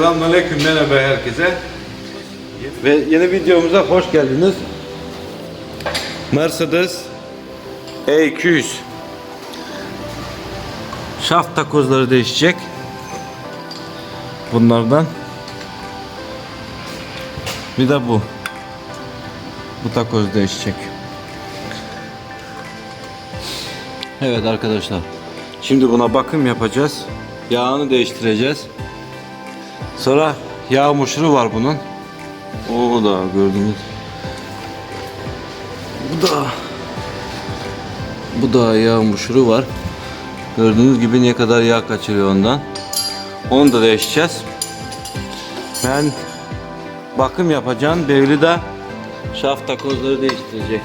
Selamünaleyküm merhaba herkese. Ve yeni videomuza hoş geldiniz. Mercedes E200 Şaft takozları değişecek. Bunlardan. Bir de bu. Bu takoz değişecek. Evet arkadaşlar. Şimdi buna bakım yapacağız. Yağını değiştireceğiz. Sonra yağ muşuru var bunun. O da gördünüz. Bu da bu da yağ muşuru var. Gördüğünüz gibi ne kadar yağ kaçırıyor ondan. Onu da değişeceğiz. Ben bakım yapacağım. Bevli de şaft takozları değiştirecek.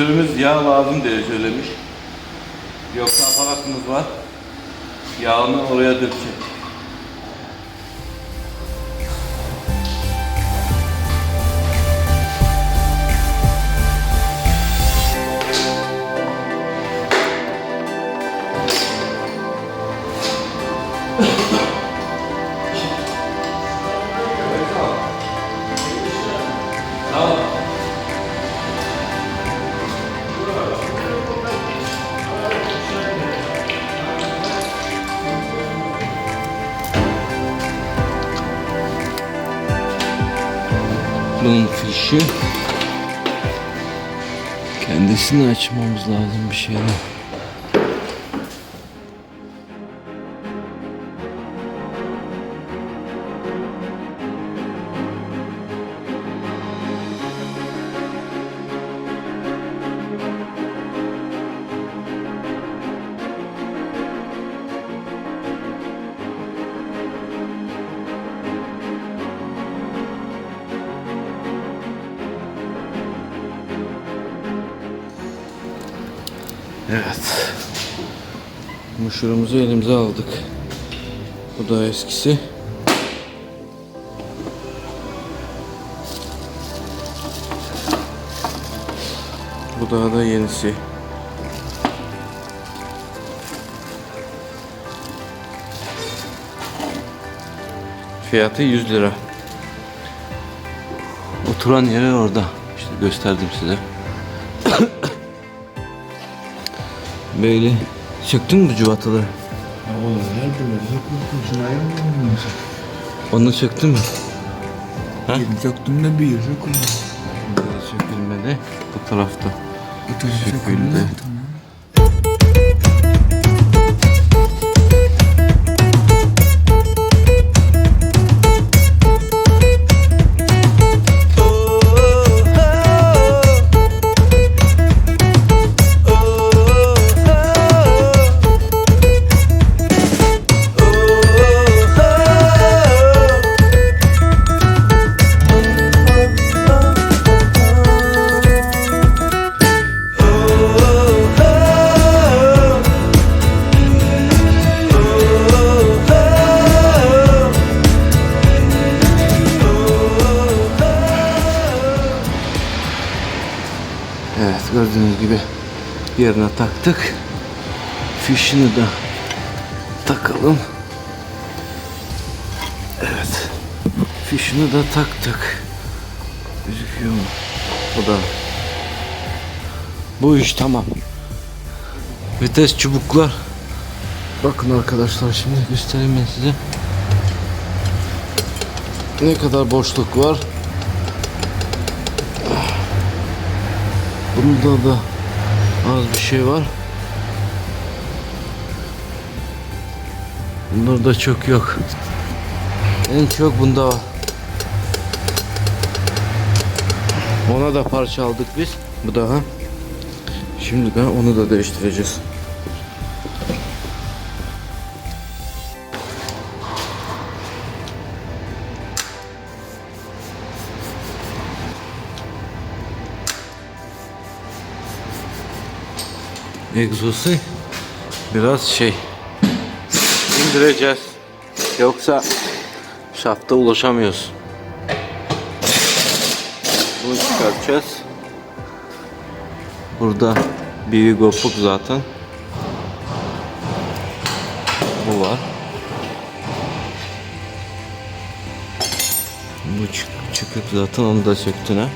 Müşterimiz yağ lazım diye söylemiş. Yoksa aparatımız var. Yağını oraya dökecek. Fişi kendisini açmamız lazım bir şeyler. Evet. Muşurumuzu elimize aldık. Bu da eskisi. Bu daha da yenisi. Fiyatı 100 lira. Oturan yeri orada. İşte gösterdim size. Böyle söktün mü bu cıvataları? Oğlum nerede böyle? Sökmüşsün şunu ayırmıyor Onu söktün mü? Ha? Söktüm de bir. Böyle sökülmedi. Bu tarafta. Ötesi Söküldü. söküldü. Tamam. Evet gördüğünüz gibi yerine taktık. Fişini de takalım. Evet. Fişini de taktık. Gözüküyor mu? O da. Bu iş tamam. Vites çubuklar. Bakın arkadaşlar şimdi göstereyim ben size. Ne kadar boşluk var. Bunda da az bir şey var. Bunlarda çok yok. En çok bunda var. Ona da parça aldık biz. Bu daha. Şimdi de onu da değiştireceğiz. Egzozu biraz şey indireceğiz. Yoksa şafta ulaşamıyoruz. Bunu çıkartacağız. Burada bir kopuk zaten. Bu var. Bu çık çıkıp zaten onu da söktün ha.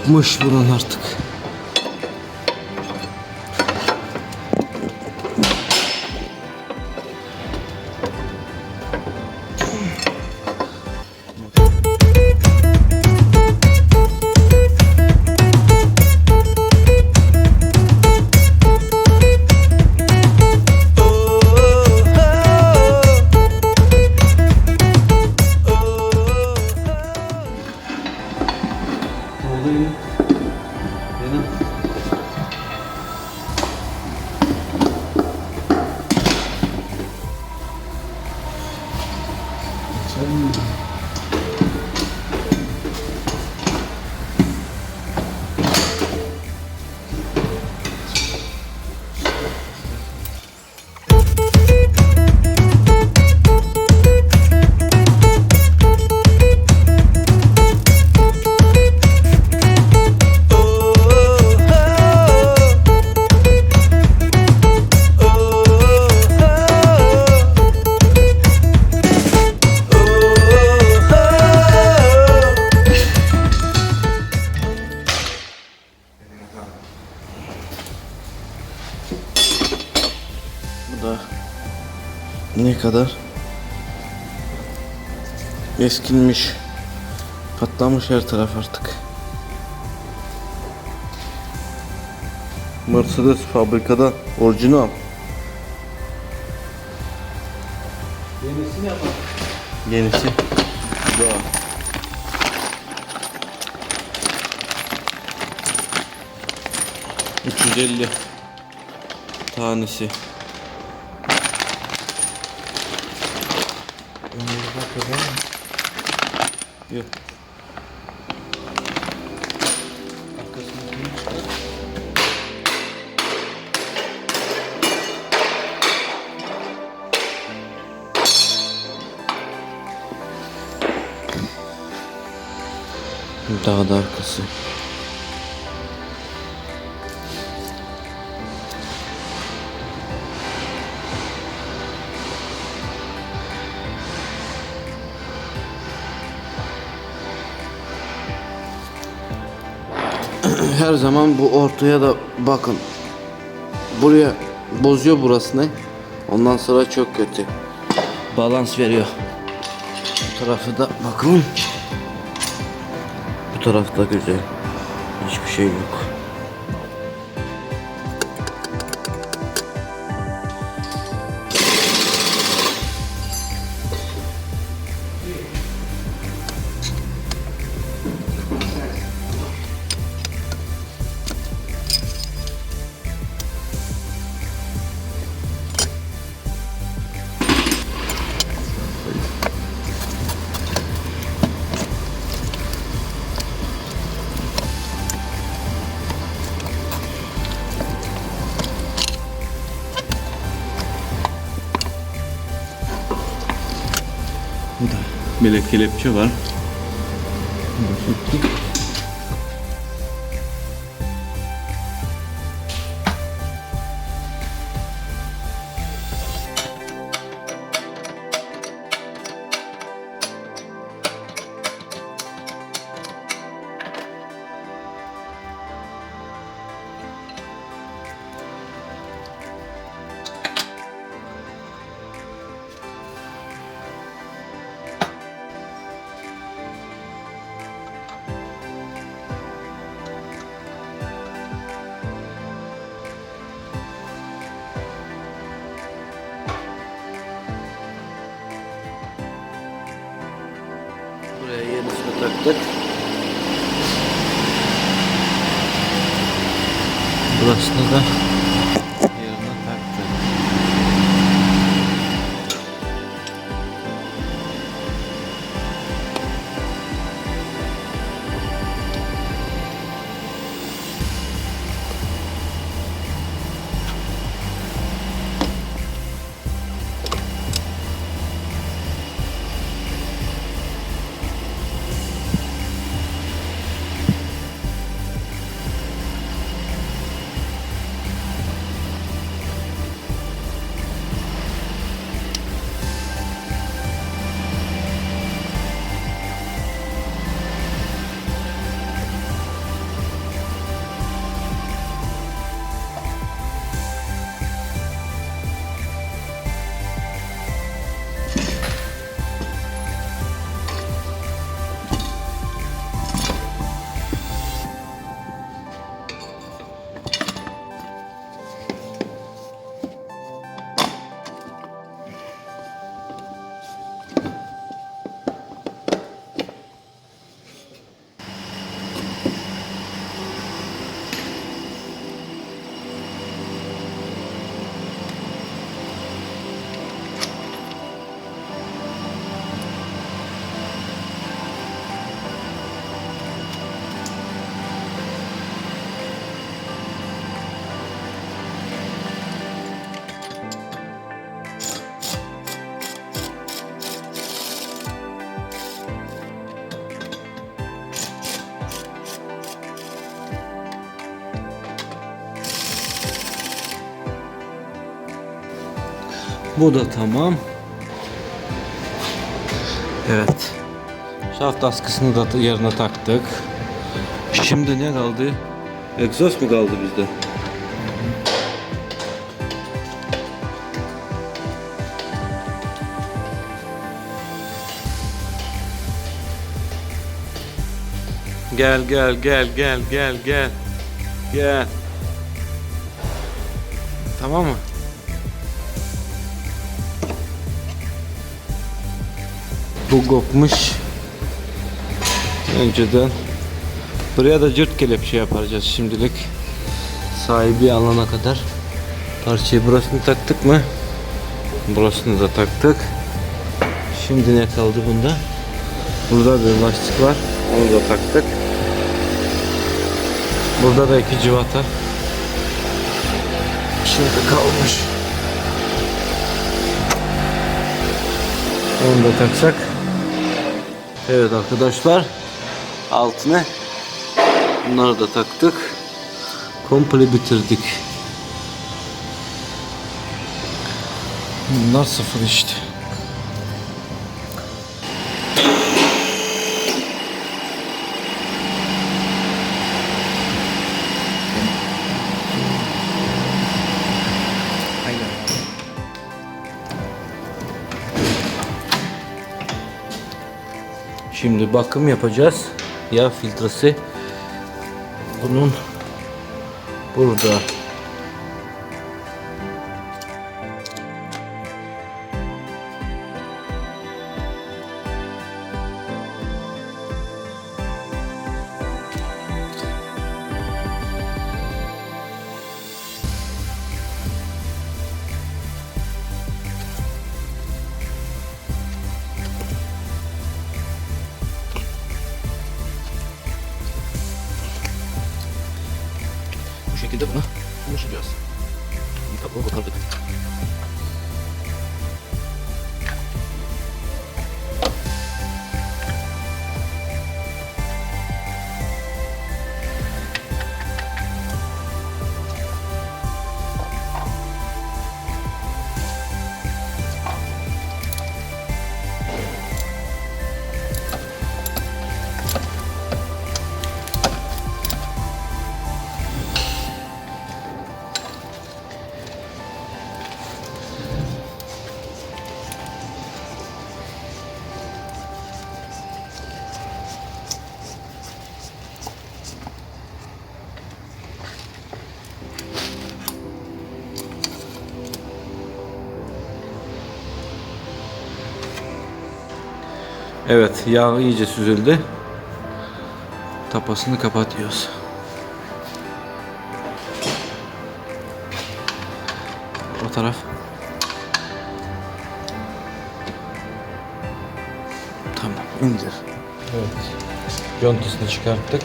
Kopmuş bunun artık. Kadar eskilmiş patlamış her taraf artık Mercedes fabrikada orijinal Yenisini yapalım. yenisi daha ...350 tanesi. 그래서 예. 이따가 나올 것을 Her zaman bu ortaya da bakın. Buraya bozuyor burasını. Ondan sonra çok kötü. Balans veriyor. Bu tarafı da bakın. Bu tarafta güzel. Hiçbir şey yok. Böyle kelepçe var. Taktık. Burasını da Bu da tamam. Evet. Şaft askısını da yerine taktık. Şimdi ne kaldı? Egzoz mu kaldı bizde? Gel gel gel gel gel gel. Gel. Tamam mı? Bu kopmuş. Önceden. Buraya da cırt kelepçe yapacağız şimdilik. Sahibi alana kadar. Parçayı burasını taktık mı? Burasını da taktık. Şimdi ne kaldı bunda? Burada bir lastik var. Onu da taktık. Burada da iki civata. Şimdi kalmış. Onu da taksak. Evet arkadaşlar. Altına bunları da taktık. Komple bitirdik. Bunlar sıfır işte. Şimdi bakım yapacağız. Yağ filtresi bunun burada. Bu şekilde buna ulaşacağız. Bir kablo Evet yağ iyice süzüldü. Tapasını kapatıyoruz. O taraf. Tamam indir. Evet. Contasını çıkarttık.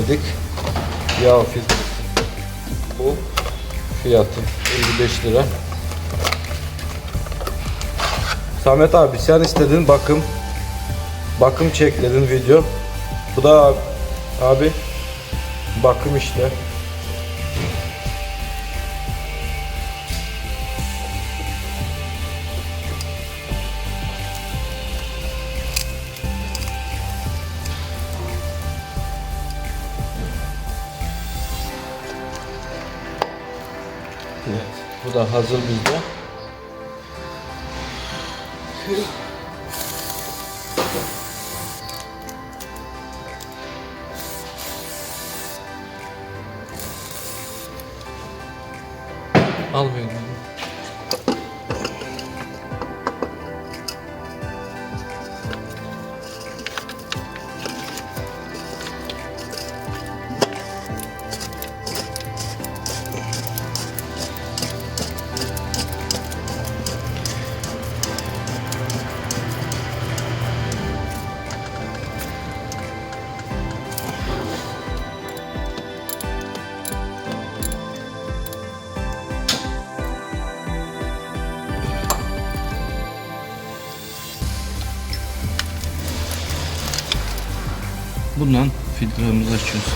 Temizledik. Yağ filtresi. Bu fiyatı 55 lira. Samet abi sen istedin bakım. Bakım çek dedin video. Bu da abi bakım işte. Bu da hazır bizde. Almıyorum. Filtremizi açıyoruz.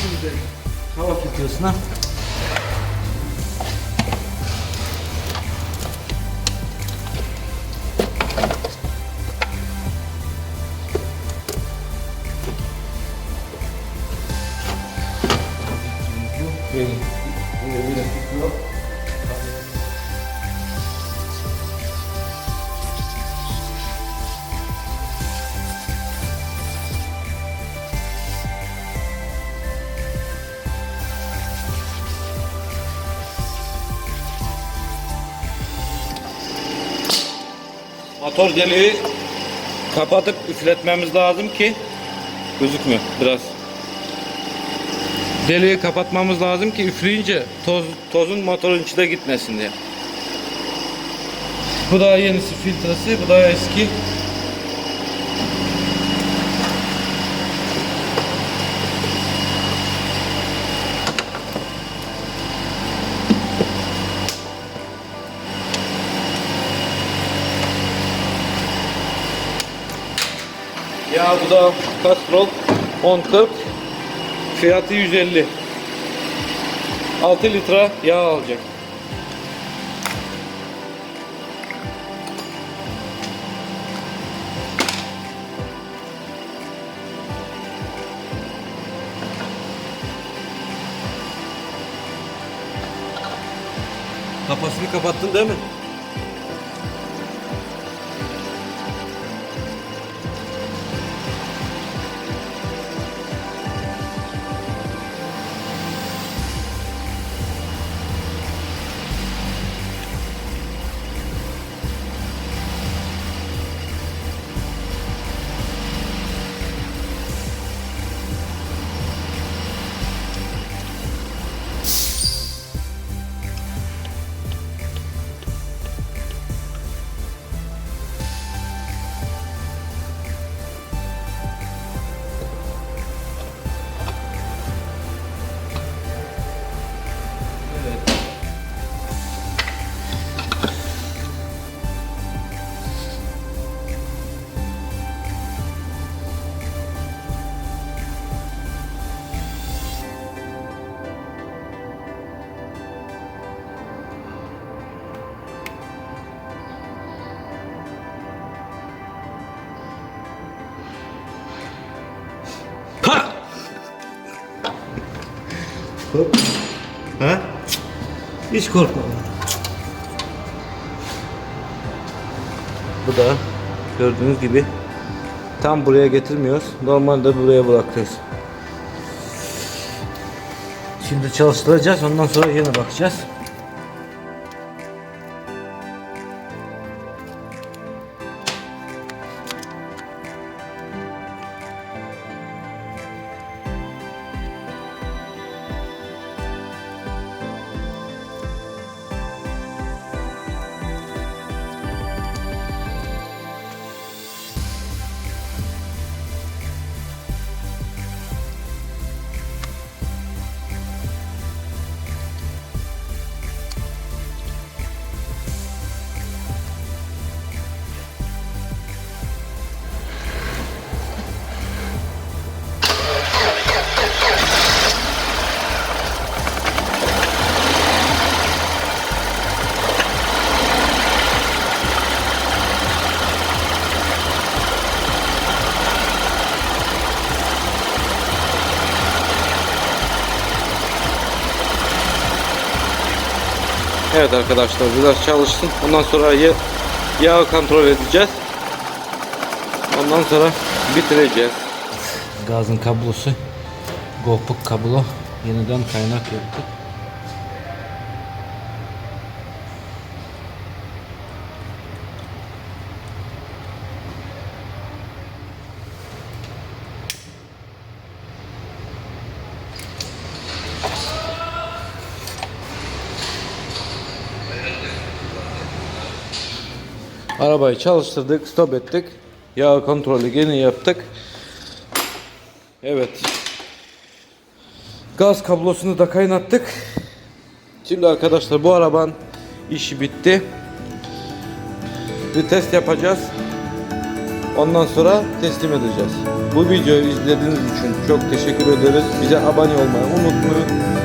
Şimdi hava filtresine Motor deliği kapatıp üfletmemiz lazım ki gözükmüyor biraz. Deliği kapatmamız lazım ki üfleyince toz, tozun motorun içine gitmesin diye. Bu daha yenisi filtresi, bu daha eski. Bu da Castrol 1040 fiyatı 150 6 litre yağ alacak. Kapasını kapattın değil mi? Hiç korkma. Bu da gördüğünüz gibi tam buraya getirmiyoruz. Normalde buraya bırakıyoruz. Şimdi çalıştıracağız. Ondan sonra yine bakacağız. Evet arkadaşlar biraz çalışsın. Ondan sonra ya yağ kontrol edeceğiz. Ondan sonra bitireceğiz. Gazın kablosu GoPro kablo yeniden kaynak yaptı. Arabayı çalıştırdık, stop ettik. Yağ kontrolü gene yaptık. Evet. Gaz kablosunu da kaynattık. Şimdi arkadaşlar bu arabanın işi bitti. Bir test yapacağız. Ondan sonra teslim edeceğiz. Bu videoyu izlediğiniz için çok teşekkür ederiz. Bize abone olmayı unutmayın.